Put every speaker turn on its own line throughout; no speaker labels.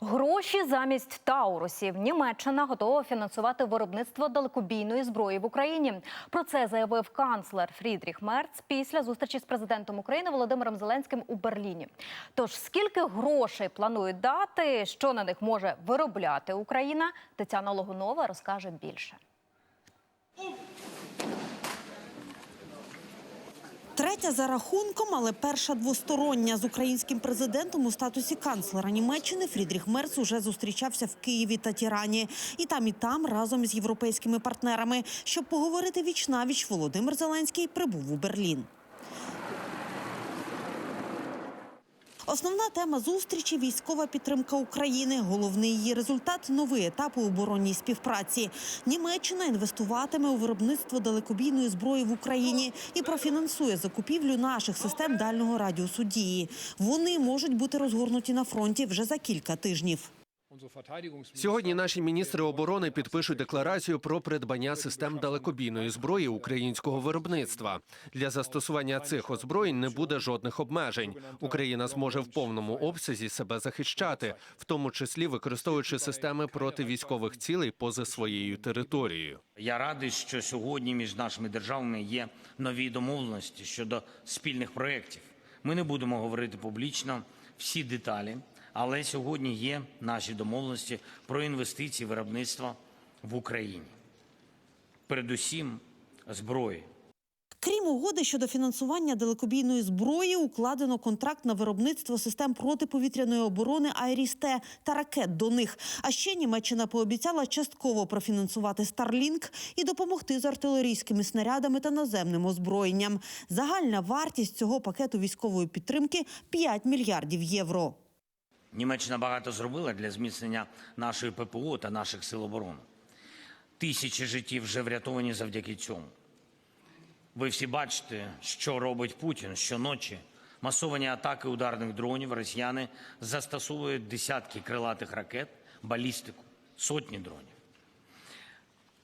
Гроші замість таурусів Німеччина готова фінансувати виробництво далекобійної зброї в Україні. Про це заявив канцлер Фрідріх Мерц після зустрічі з президентом України Володимиром Зеленським у Берліні. Тож скільки грошей планують дати, що на них може виробляти Україна? Тетяна Логунова розкаже більше.
Третя за рахунком, але перша двостороння з українським президентом у статусі канцлера Німеччини Фрідріх Мерц уже зустрічався в Києві та Тірані. І там, і там разом з європейськими партнерами. Щоб поговорити віч навіч, Володимир Зеленський прибув у Берлін. Основна тема зустрічі військова підтримка України. Головний її результат новий етап у оборонній співпраці. Німеччина інвестуватиме у виробництво далекобійної зброї в Україні і профінансує закупівлю наших систем дальнього радіусу дії. Вони можуть бути розгорнуті на фронті вже за кілька тижнів.
Сьогодні наші міністри оборони підпишуть декларацію про придбання систем далекобійної зброї українського виробництва. Для застосування цих озброєнь не буде жодних обмежень. Україна зможе в повному обсязі себе захищати, в тому числі використовуючи системи проти військових цілей поза своєю територією.
Я радий, що сьогодні між нашими державами є нові домовленості щодо спільних проєктів. Ми не будемо говорити публічно всі деталі, але сьогодні є наші домовленості про інвестиції в виробництво в Україні. Передусім зброї.
Крім угоди щодо фінансування далекобійної зброї, укладено контракт на виробництво систем протиповітряної оборони «Айріс-Т» та ракет до них. А ще Німеччина пообіцяла частково профінансувати Старлінк і допомогти з артилерійськими снарядами та наземним озброєнням. Загальна вартість цього пакету військової підтримки 5 мільярдів євро.
Німеччина багато зробила для зміцнення нашої ППО та наших сил оборони. Тисячі життів вже врятовані завдяки цьому. Ви всі бачите, що робить Путін щоночі. Масовані атаки ударних дронів росіяни застосовують десятки крилатих ракет, балістику, сотні дронів.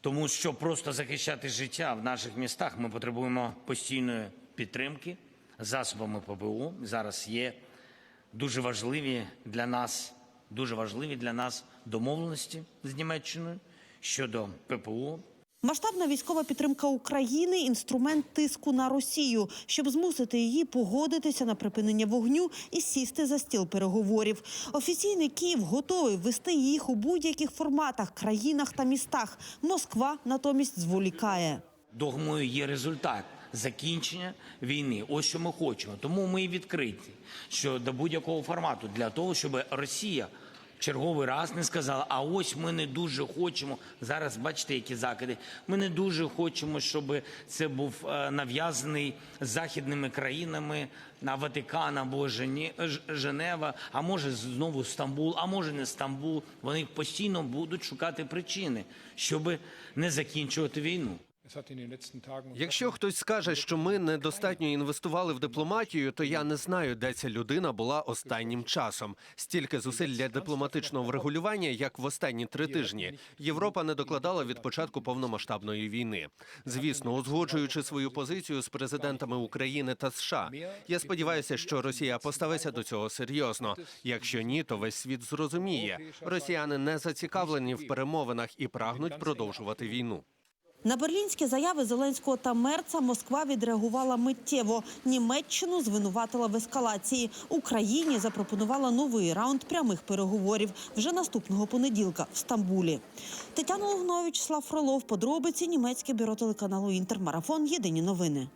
Тому що просто захищати життя в наших містах ми потребуємо постійної підтримки засобами ППО. Зараз є дуже важливі для нас, дуже важливі для нас домовленості з Німеччиною щодо ППО,
Масштабна військова підтримка України інструмент тиску на Росію, щоб змусити її погодитися на припинення вогню і сісти за стіл переговорів. Офіційний Київ готовий вести їх у будь-яких форматах, країнах та містах. Москва натомість зволікає.
Догмою є результат закінчення війни. Ось що ми хочемо. Тому ми і відкриті що до будь-якого формату для того, щоб Росія черговий раз не сказала: а ось ми не дуже хочемо. Зараз бачите, які закиди. Ми не дуже хочемо, щоб це був е, нав'язаний західними країнами на Ватикан або Женева, а може знову Стамбул, а може не Стамбул. Вони постійно будуть шукати причини, щоб не закінчувати війну.
Якщо хтось скаже, що ми недостатньо інвестували в дипломатію, то я не знаю, де ця людина була останнім часом. Стільки зусиль для дипломатичного врегулювання, як в останні три тижні, Європа не докладала від початку повномасштабної війни. Звісно, узгоджуючи свою позицію з президентами України та США. Я сподіваюся, що Росія поставиться до цього серйозно. Якщо ні, то весь світ зрозуміє. Росіяни не зацікавлені в перемовинах і прагнуть продовжувати війну.
На берлінські заяви Зеленського та Мерца Москва відреагувала миттєво. Німеччину звинуватила в ескалації. Україні запропонувала новий раунд прямих переговорів вже наступного понеділка в Стамбулі. Тетяна Лугнович, Слав Фролов, подробиці німецьке бюро телеканалу Інтермарафон. Єдині новини.